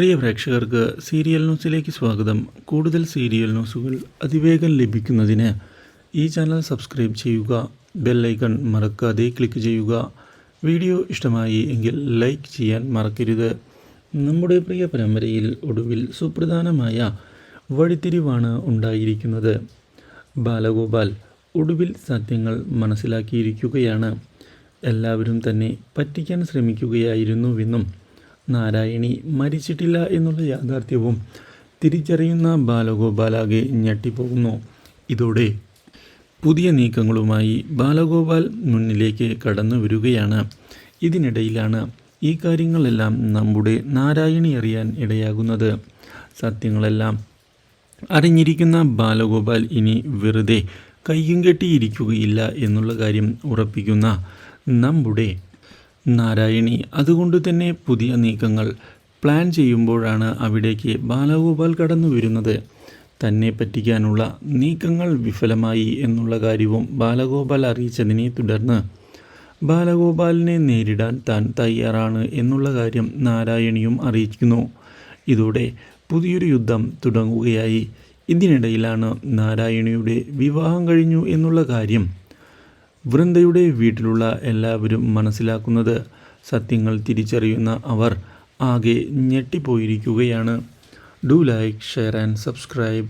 പ്രിയ പ്രേക്ഷകർക്ക് സീരിയൽ ന്യൂസിലേക്ക് സ്വാഗതം. കൂടുതൽ സീരിയൽ ന്യൂസുകൾ അതിവേഗം ലഭിക്കുന്നതിന് ഈ ചാനൽ സബ്സ്ക്രൈബ് ചെയ്യുക ബെല്ലൈക്കൺ മറക്കാതെ ക്ലിക്ക് ചെയ്യുക. വീഡിയോ ഇഷ്ടമായി എങ്കിൽ ലൈക്ക് ചെയ്യാൻ മറക്കരുത്. നമ്മുടെ പ്രിയ പരമ്പരയിൽ ഒടുവിൽ സുപ്രധാനമായ വഴിത്തിരിവാണ് ഉണ്ടായിരിക്കുന്നത്. ബാലഗോപാൽ ഒടുവിൽ സത്യങ്ങൾ മനസ്സിലാക്കിയിരിക്കുകയാണ്. എല്ലാവരും തന്നെ പറ്റിക്കാൻ ശ്രമിക്കുകയായിരുന്നുവെന്നും നാരായണി മരിച്ചിട്ടില്ല എന്നുള്ള യാഥാർത്ഥ്യവും തിരിച്ചറിയുന്ന ബാലഗോപാലാകെ ഞെട്ടിപ്പോകുന്നു. ഇതോടെ പുതിയ നീക്കങ്ങളുമായി ബാലഗോപാൽ മുന്നിലേക്ക് കടന്നു വരികയാണ്. ഇതിനിടയിലാണ് ഈ കാര്യങ്ങളെല്ലാം നമ്മുടെ നാരായണി അറിയാൻ ഇടയാകുന്നത്. സത്യങ്ങളെല്ലാം അറിഞ്ഞിരിക്കുന്ന ബാലഗോപാൽ ഇനി വെറുതെ കയ്യും കെട്ടിയിരിക്കുകയില്ല എന്നുള്ള കാര്യം ഉറപ്പിക്കുന്ന നമ്മുടെ നാരായണി. അതുകൊണ്ട് തന്നെ പുതിയ നീക്കങ്ങൾ പ്ലാൻ ചെയ്യുമ്പോഴാണ് അവിടേക്ക് ബാലഗോപാൽ കടന്നു വരുന്നത്. തന്നെ പറ്റിക്കാനുള്ള നീക്കങ്ങൾ വിഫലമായി എന്നുള്ള കാര്യവും ബാലഗോപാൽ അറിയിച്ചതിനെ തുടർന്ന് ബാലഗോപാലിനെ നേരിടാൻ താൻ തയ്യാറാണ് എന്നുള്ള കാര്യം നാരായണിയും അറിയിക്കുന്നു. ഇതോടെ പുതിയൊരു യുദ്ധം തുടങ്ങുകയായി. ഇതിനിടയിലാണ് നാരായണിയുടെ വിവാഹം കഴിഞ്ഞു എന്നുള്ള കാര്യം വൃന്ദയുടെ വീട്ടിലുള്ള എല്ലാവരും മനസ്സിലാക്കുന്നത് സത്യങ്ങൾ തിരിച്ചറിയുന്ന അവർ ആകെ ഞെട്ടിപ്പോയിരിക്കുകയാണ്. Do like share and subscribe